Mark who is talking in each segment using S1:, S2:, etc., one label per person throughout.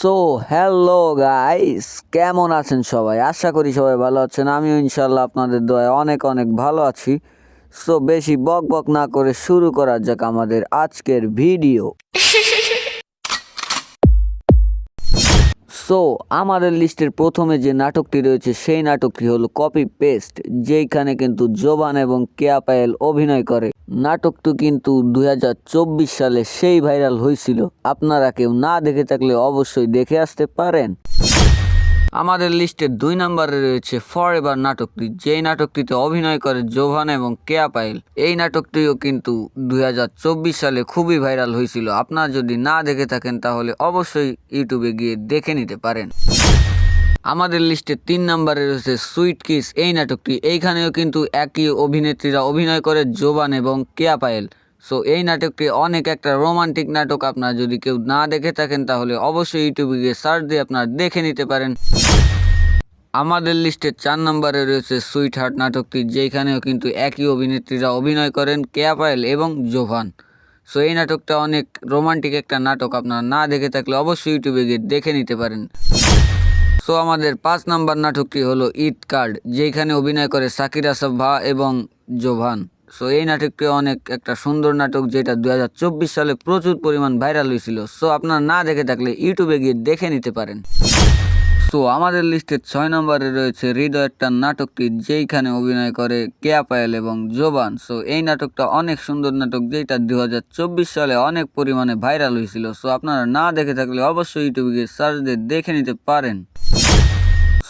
S1: So hello guys, কেমন আছেন সবাই? আশা করি সবাই ভালো আছেন। আমিও ইনশাল্লাহ আপনাদের দয়া অনেক অনেক ভালো আছি। সো বেশি বক বক না করে শুরু করার যাক আমাদের আজকের ভিডিও। সো আমাদের লিস্টের প্রথমে যে নাটকটি রয়েছে, সেই নাটকটি হলো কপি পেস্ট যেইখানে কিন্তু জোবান এবং কেয়া পায়েল অভিনয় করে। নাটকটি কিন্তু দু হাজার চব্বিশ সালে সেই ভাইরাল হয়েছিল। আপনারা কেউ না দেখে থাকলে অবশ্যই দেখে আসতে পারেন। আমাদের লিস্টের দুই নম্বরে রয়েছে ফর এভার নাটকটি। যেই নাটকটিতে অভিনয় করে জোভান এবং কেয়া পায়েল এই নাটকটিও কিন্তু দু হাজার চব্বিশ সালে খুবই ভাইরাল হয়েছিল। আপনারা যদি না দেখে থাকেন, তাহলে অবশ্যই ইউটিউবে গিয়ে দেখে নিতে পারেন। আমাদের লিস্টে তিন নম্বরে রয়েছে সুইট কিস এই নাটকটি। এইখানেও কিন্তু একই অভিনেত্রীরা অভিনয় করে জোবান এবং কেয়া পায়েল সো এই নাটকটি অনেক একটা রোমান্টিক নাটক। আপনারা যদি কেউ না দেখে থাকেন, তাহলে অবশ্যই ইউটিউবে গিয়ে সার্চ দিয়ে আপনারা দেখে নিতে পারেন। আমাদের লিস্টে চার নম্বরে রয়েছে সুইট হার্ট নাটকটি, যেখানেও কিন্তু একই অভিনেত্রীরা অভিনয় করেন কেয়া পায়েল এবং জোভান। সো এই নাটকটা অনেক রোমান্টিক একটা নাটক। আপনারা না দেখে থাকলে অবশ্যই ইউটিউবে গিয়ে দেখে নিতে পারেন। সো আমাদের পাঁচ নাম্বার নাটকটি হলো ঈদ কার্ড যেখানে অভিনয় করে সাকিরা সাভা এবং জোভান। সো এই নাটকটি অনেক একটা সুন্দর নাটক যেটা দু হাজার চব্বিশ সালে প্রচুর পরিমাণ ভাইরাল হয়েছিল। সো আপনারা না দেখে থাকলে ইউটিউবে গিয়ে দেখে নিতে পারেন। সো আমাদের লিস্টের ছয় নম্বরে রয়েছে হৃদয় একটা নাটকটি, যেইখানে অভিনয় করে কেয়া পায়েল এবং জোবান। সো এই নাটকটা অনেক সুন্দর নাটক যেটা দু হাজার চব্বিশ সালে অনেক পরিমাণে ভাইরাল হয়েছিল। সো আপনারা না দেখে থাকলে অবশ্যই ইউটিউবে গিয়ে সার্চ দিয়ে দেখে নিতে পারেন।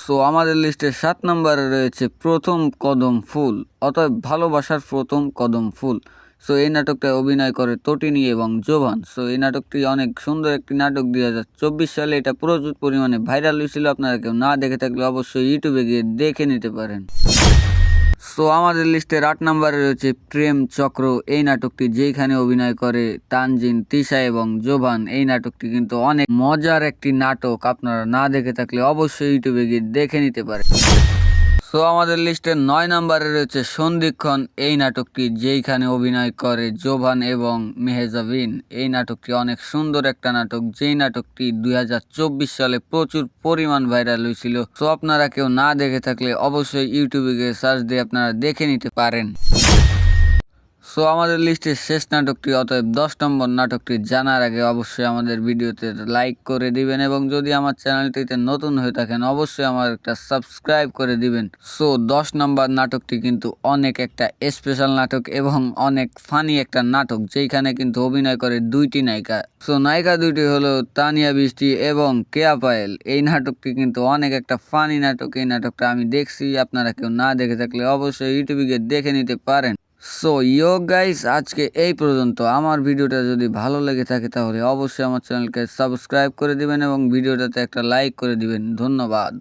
S1: সো আমাদের লিস্টে সাত নম্বরে রয়েছে প্রথম কদম ফুল, অতএব ভালোবাসার প্রথম কদম ফুল। সো এই নাটকটায় অভিনয় করে তটিনি এবং জোভান। সো এই নাটকটি অনেক সুন্দর একটি নাটক দুই হাজার চব্বিশ সালে। এটা প্রচুর পরিমাণে ভাইরাল হয়েছিল। আপনারা কেউ না দেখে থাকলে অবশ্যই ইউটিউবে গিয়ে দেখে নিতে পারেন। সো আমাদের লিস্টের আট নম্বরে রয়েছে প্রেম চক্র। এই নাটকটি যেখানে অভিনয় করে তানজিন, তিশা এবং জোভান এই নাটকটি কিন্তু অনেক মজার একটি নাটক। আপনারা না দেখে থাকলে অবশ্যই ইউটিউবে গিয়ে দেখে নিতে পারেন। সো আমাদের লিস্টে নয় নম্বরে রয়েছে সন্ধিক্ষণ, এই নাটকটি যেইখানে অভিনয় করে জোভান এবং মেহেজাবিন। এই নাটকটি অনেক সুন্দর একটা নাটক, যেই নাটকটি দুই হাজার চব্বিশ সালে প্রচুর পরিমাণ ভাইরাল হয়েছিল। সো আপনারা কেউ না দেখে থাকলে অবশ্যই ইউটিউবে গিয়ে সার্চ দিয়ে আপনারা দেখে নিতে পারেন। সো আমাদের লিস্টের শেষ নাটকটি, অতএব দশ নম্বর নাটকটি জানার আগে অবশ্যই আমাদের ভিডিওতে লাইক করে দিবেন এবং যদি আমার চ্যানেলটিতে নতুন হয়ে থাকেন, অবশ্যই আমার একটা সাবস্ক্রাইব করে দিবেন। সো দশ নম্বর নাটকটি কিন্তু অনেক একটা স্পেশাল নাটক এবং অনেক ফানি একটা নাটক যেখানে কিন্তু অভিনয় করে দুইটি নায়িকা। সো নায়িকা দুইটি হলো তানিয়া বৃষ্টি এবং কেয়া পায়েল। এই নাটকটি কিন্তু অনেক একটা ফানি নাটক। এই নাটকটা আমি দেখছি, আপনারা কেউ না দেখে থাকলে অবশ্যই ইউটিউবে গিয়ে দেখে নিতে পারেন। সো ইয়ো গাইস আজকে এই পর্যন্ত। আমার ভিডিওটা যদি ভালো লেগে থাকে তাহলে অবশ্যই আমার চ্যানেলকে সাবস্ক্রাইব করে দিবেন এবং ভিডিওটাতে একটা লাইক করে দিবেন। ধন্যবাদ।